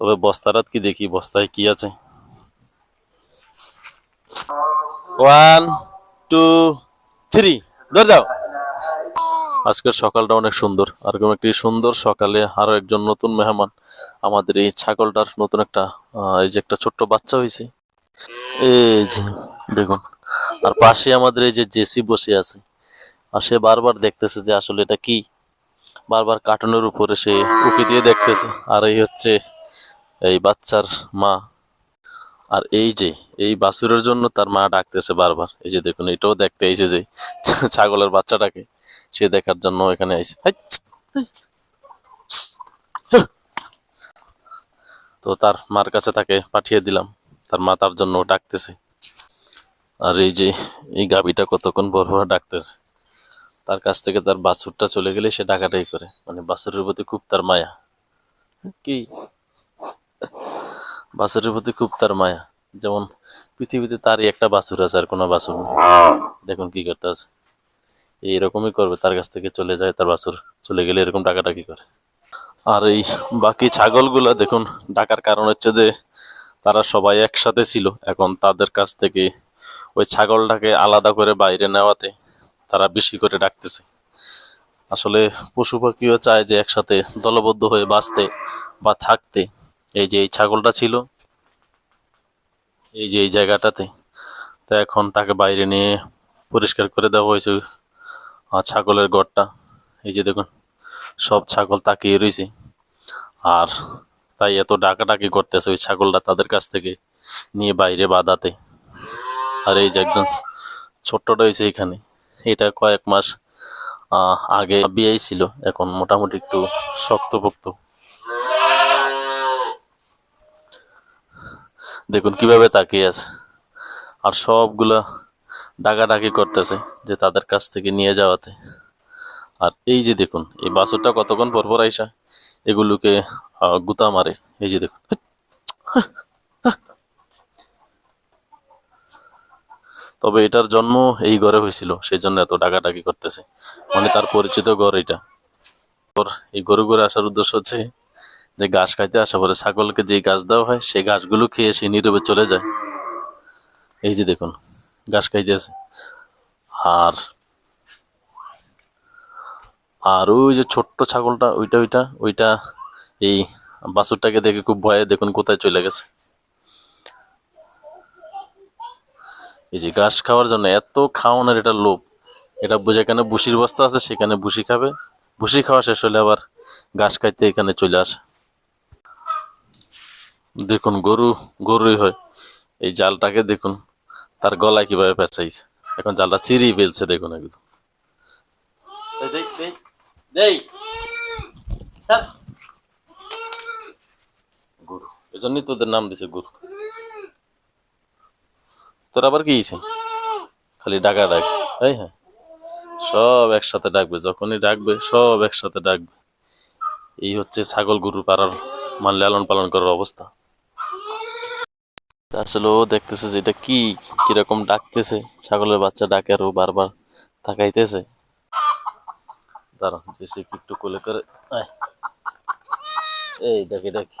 তবে বস্তারাত কি দেখি? বস্তায় কি আছে? ওয়ান টু থ্রি ধরে দাও। আজকের সকালটা অনেক সুন্দর। আর এরকম একটি সুন্দর সকালে আরও একজন নতুন মেহমান আমাদের এই ছাগলটার নতুন একটা এই যে একটা ছোট্ট বাচ্চা হয়েছে। এই যে, দেখুন। আর পাশে আমাদের এই যে জেসি বসে আছে। আর সে বারবার দেখতেছে যে আসলে এটা কি। বারবার কার্টুনের উপরে সে উকি দিয়ে দেখতেছে। আর এই হচ্ছে এই বাচ্চার মা। আর এই যে, এই বাছুরের জন্য তার মা ডাকতেছে বারবার। এই যে দেখুন, এটাও দেখতে এসে যে ছাগলের বাচ্চাটাকে, সে দেখার জন্য এখানে হাই। তো তার মার কাছে তাকে পাঠিয়ে দিলাম। তার মা তার জন্য ডাকতেছে। আর এই যে, এই গাভীটা কতক্ষণ বড় বড় ডাকতেছে। তার কাছ থেকে তার বাছুরটা চলে গেলে সে ডাকাটাই করে। মানে বাছুরের প্রতি খুব তার মায়া। কি? বাছুরের প্রতি খুব তার মায়া। যেমন পৃথিবীতে তারই একটা বাছুর আছে আর কোনো বাছুর দেখুন কি করতে আছে। এইরকমই করবে, তার কাছ থেকে চলে যায় তার বাছুর। চলে গেলে এরকম ডাকাডাকি করে। আর এই বাকি ছাগলগুলো দেখুন, ডাকার কারণ হচ্ছে যে তারা সবাই একসাথে ছিল। এখন তাদের কাছ থেকে ওই ছাগলটাকে আলাদা করে বাইরে নেওয়াতে তারা বেশি করে ডাকতেছে। আসলে পশু পাখিও চায় যে একসাথে দলবদ্ধ হয়ে বাঁচতে বা থাকতে। এই যে এই ছাগলটা ছিল, এই যে এই জায়গাটাতে, তো এখন তাকে বাইরে নিয়ে পরিষ্কার করে দেওয়া হয়েছে আর ছাগলের গড়টা। এই যে দেখুন, সব ছাগল তাকিয়ে রয়েছে। আর তাই এত ডাকাডাকি করতেছে ওই ছাগলটা তাদের কাছ থেকে নিয়ে বাইরে বাঁধাতে। আর এই যে একদম ছোট্টটা হয়েছে এখানে। এটা কয়েক মাস আগে বিয়েই ছিল, এখন মোটামুটি একটু শক্তপোক্ত। দেখুন কীভাবে তাকিয়ে আছে। আর সবগুলা ডাকাডাকি করতেছে যে তাদের কাছ থেকে নিয়ে যাওয়াতে। আর এই যে দেখুন, এই বাছুরটা কতক্ষণ পর পর আইসা এগুলোকে গুতা মারে। এই যে দেখুন। তবে এটার জন্ম এই ঘরে হয়েছিল সেই জন্য এত ডাকাডাকি করতেছে। মানে তার পরিচিত ঘর এটা। এই গরু ঘরে আসার উদ্দেশ্য হচ্ছে যে ঘাস খাইতে আসা পরে ছাগলকে যে ঘাস দেওয়া হয়, সেই ঘাসগুলো খেয়ে সে নীরবে চলে যায়। এই যে দেখুন, ঘাস খাইতেছে আর আর ওই যে ছোট্ট ছাগলটা, ওইটা ওইটা ওইটা এই বাছুরটাকে দেখে খুব ভয়ে দেখুন কোথায় চলে গেছে। এই যে ঘাস খাওয়ার জন্য এত খাওয়ানোর এটা লোভ। এটা যেখানে বুসির বস্তা আছে, সেখানে বুসি খাবে। বুসি খাওয়া শেষ হলে আবার ঘাস খাইতে এখানে চলে আসে। দেখুন, গরু, গরুই হয়। এই জালটাকে দেখুন, তার গলায় কীভাবে পেঁচাইছে। এখন জালটা চিরিয়ে ফেলছে দেখুন একদম। গরু, এজন্যই তোদের নাম দিছে গরু। তোর আবার কি খালি ডাকা ডাক। এই হ্যাঁ। সব একসাথে ডাকবে, যখনই ডাকবে, সব একসাথে ডাকবে। এই হচ্ছে ছাগল গরু পাড়ার মান লালন পালন করার অবস্থা। আসলে ও দেখতেছে যে এটা কি, কীরকম ডাকতেছে। ছাগলের বাচ্চা ডাকে আর ও বারবার তাকাইতেছে। জেসি কি একটু কোলে করে। এই, দেখে, দেখি।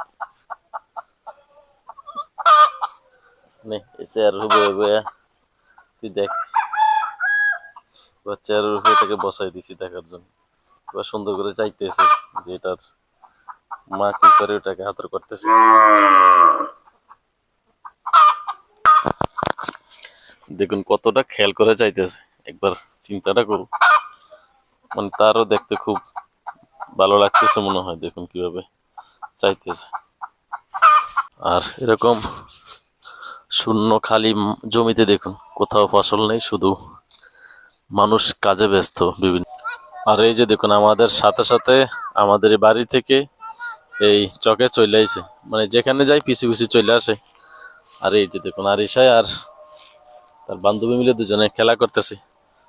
চেয়ার বয়ে বয়ে তুই দেখ। এবার চেয়ারের উপরে বসাই দিছি দেখার জন্য। এবার সুন্দর করে চাইতেছে যে এটার মা কি করে ওটাকে হাতর করতেছে। দেখুন কতটা খেয়াল করে চাইতেছে একবার চিন্তাটা করুন। মানে তারও দেখতে খুব ভালো লাগতেছে মনে হয়, দেখুন কীভাবে চাইতেছে আর এরকম শূন্য খালি জমিতে দেখুন, কোথাও ফসল নেই, শুধু মানুষ কাজে ব্যস্ত বিভিন্ন। আর এই যে দেখুন, আমাদের সাথে সাথে আমাদের বাড়ি থেকে এই চকে চলে আইছে। মানে যেখানে যাই পিছু পিছু চলে আসে। আর এই যে দেখুন আর আরিসায় আর তার বান্ধবী মিলে দুজনে খেলা করতেছে।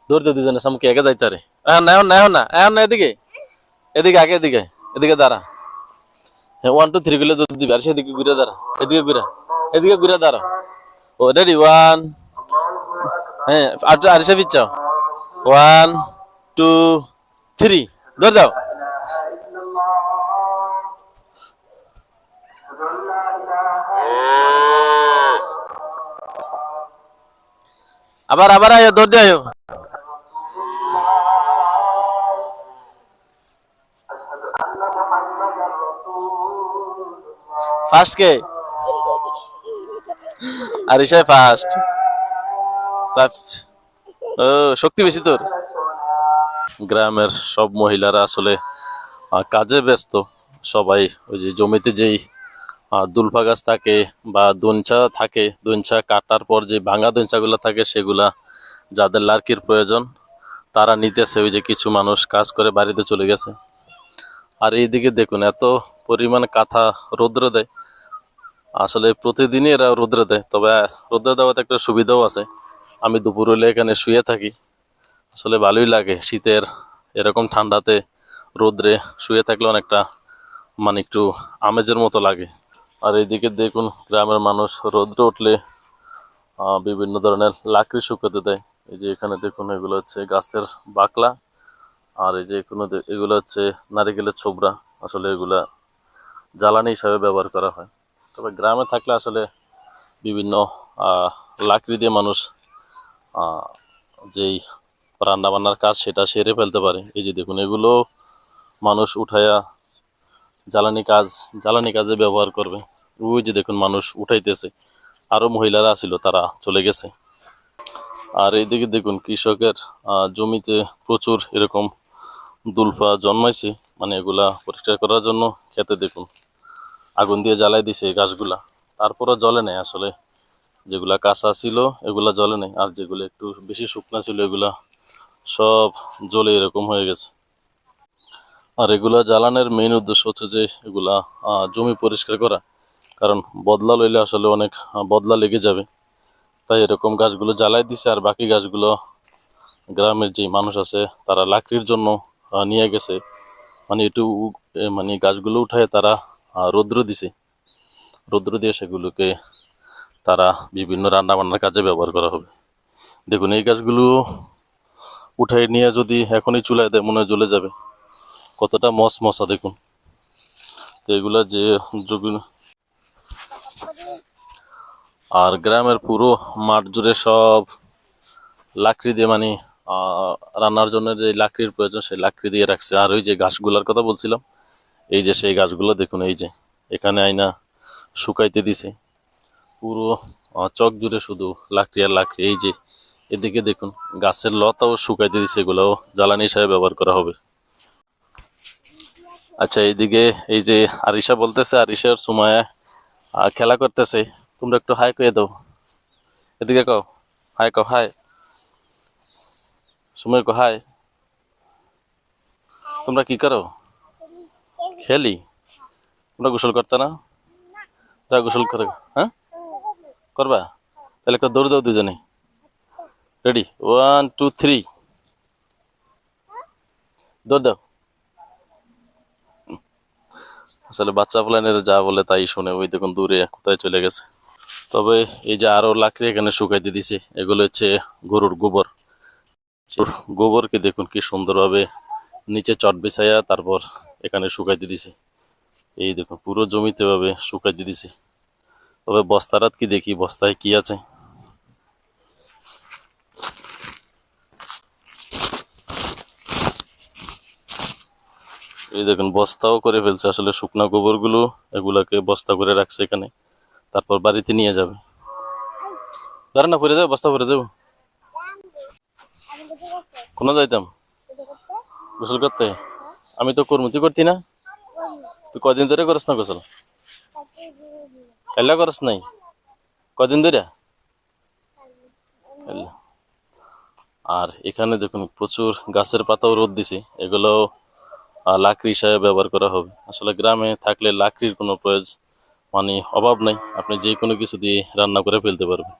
দৌড়তে দুজনে সামকে একে যাইতে আরে এখন না এখন না এখন না এদিকে। এদিকে আগে, এদিকে এদিকে দাঁড়া। হ্যাঁ ওয়ান টু থ্রি গুলো দৌড় দিবি, আর সেদিকে ঘুরে দাঁড়া। এদিকে ঘুরে এদিকে ঘুরে দাঁড়া। ও রেডি ওয়ান হ্যাঁ আর আরিসা পিচ্ছাও ওয়ান টু থ্রি দৌড় দাও। আবার আবার আয়ো দৌড় দিয়ে আয়ো। ফার্স্ট কে? আর আরিশাই ফার্স্ট ও, শক্তি বেশি তোর। গ্রামের সব মহিলারা আসলে কাজে ব্যস্ত। সবাই ওই যে জমিতে যেই দুলফা গাছ থাকে বা দনচা থাকে, দনচা কাটার পর যে ভাঙা দনচাগুলো থাকে সেগুলা যাদের লার্কির প্রয়োজন, তারা নিতেছে। ওই যে কিছু মানুষ কাজ করে বাড়িতে চলে গেছে। আর এইদিকে দেখুন, এত পরিমাণ কাঁথা রৌদ্র দেয়। আসলে প্রতিদিনই এরা রৌদ্র দেয়, তবে রৌদ্র দেওয়াতে একটা সুবিধাও আছে। আমি দুপুর হলে এখানে শুয়ে থাকি। আসলে ভালোই লাগে শীতের এরকম ঠান্ডাতে রোদ্রে শুয়ে থাকলে অনেকটা মানে একটু আমেজের মতো লাগে। আর এইদিকে দেখুন, গ্রামের মানুষ রোদ্রে উঠলে বিভিন্ন ধরনের লাকড়ি শুকাতে দেয়। এই যে এখানে দেখুন, এগুলো হচ্ছে গাছের বাকলা, আর এই যে দে- এগুলো হচ্ছে নারিকেলের ছোবড়া আসলে এগুলা জ্বালানি হিসাবে ব্যবহার করা হয়। তবে গ্রামে থাকলে আসলে বিভিন্ন লাকড়ি দিয়ে মানুষ যেই রান্নাবান্নার কাজ সেটা সেরে ফেলতে পারে। এই যে দেখুন, এগুলো মানুষ উঠাইয়া জ্বালানি কাজ, জ্বালানি কাজে ব্যবহার করবে। ওই যে দেখুন মানুষ উঠাইতেছে। আরও মহিলারা ছিল তারা চলে গেছে। আর এইদিকে দেখুন কৃষকের জমিতে প্রচুর এরকম দুলফা জন্মাইছে। মানে এগুলা পরিষ্কার করার জন্য খেতে দেখুন, আগুন দিয়ে জ্বালাই দিছে এই গাছগুলা। তারপরও জলে নেই আসলে। যেগুলা কাঁচা ছিল, এগুলা জলে নেই। আর যেগুলো একটু বেশি শুকনা ছিল, এগুলা সব জ্বলে এরকম হয়ে গেছে। আর এগুলা জ্বালানের মেইন উদ্দেশ্য হচ্ছে যে এগুলা জমি পরিষ্কার করা। কারণ বদলা লইলে আসলে অনেক বদলা লেগে যাবে। তাই এরকম গাছগুলো জ্বালাই দিছে আর বাকি গাছগুলো গ্রামের যে মানুষ আছে, তারা লাকড়ির জন্য নিয়ে গেছে। মানে একটু মানে গাছগুলো উঠায় তারা রৌদ্র দিছে। রৌদ্র দিয়ে সেগুলোকে তারা বিভিন্ন রান্না বান্নার কাজে ব্যবহার করা হবে। দেখুন, এই গাছগুলো উঠাই নিয়ে যদি এখনই চুলায় দেয়, মনে জ্বলে যাবে। কতটা মস মশা দেখুন। তো এগুলা যে আর গ্রামের পুরো মাঠ জুড়ে সব লাকড়ি দিয়ে মানে রান্নার জন্য যে লাকড়ির প্রয়োজন সেই লাকড়ি দিয়ে রাখছে। আর ওই যে গাছগুলার কথা বলছিলাম, এই যে সেই গাছগুলো দেখুন, এই যে এখানে আইনা শুকাইতে দিছে। পুরো চক জুড়ে শুধু লাকড়ি আর লাকড়ি। এই যে এদিকে দেখুন, গাছের লতাও শুকাইতে দিছে, এগুলোও জ্বালানি হিসাবে ব্যবহার করা হবে। আচ্ছা এইদিকে এই যে আরিশা বলতেছে আরিশার সময় খেলা করতেছে। তোমরা একটু হাই কয়ে দাও। এদিকে কও হাই কও হাই সময় কো হাই তোমরা কি করো? খেলি? তোমরা গোসল করতে না? যা গোসল করে হ্যাঁ? করবা? তাহলে একটা দৌড় দাও দুজনে। রেডি ওয়ান টু থ্রি দৌড় দাও। আসলে বাচ্চা প্লানের যা বলে তাই শুনে ওই দেখুন দূরে কোথায় চলে গেছে। তবে এই যে আরও লাকড়ি এখানে শুকাইতে দিছে, এগুলো হচ্ছে গরুর গোবর। গোবরকে দেখুন কি সুন্দরভাবে নিচে চট বিছাইয়া তারপর এখানে শুকাইতে দিছে। এই দেখুন পুরো জমিতে ভাবে শুকাইতে দিছে। তবে বস্তারাত কি দেখি, বস্তায় কি আছে? এই দেখুন, বস্তাও করে ফেলছে। আসলে শুকনা গোবরগুলো এগুলাকে বস্তা করে রাখছে এখানে। তারপর বাড়িতে নিয়ে যাবে। ধরে না পরে যাবে বস্তা পরে যাব। কোনো যাইতাম? গোসল করতে? আমি তো করব তুই করতি না। তুই কদিন ধরে করস না গোসল? কাল্লা করস নাই? কদিন ধরে? আর এখানে দেখুন, প্রচুর গাছের পাতাও রোদ দিছে। এগুলো লাকড়ি হিসাবে ব্যবহার করা হবে। আসলে গ্রামে থাকলে লাকড়ির কোনো প্রয়োজন মানে অভাব নাই। আপনি যে কোনো কিছু দিয়ে রান্না করে ফেলতে পারবেন।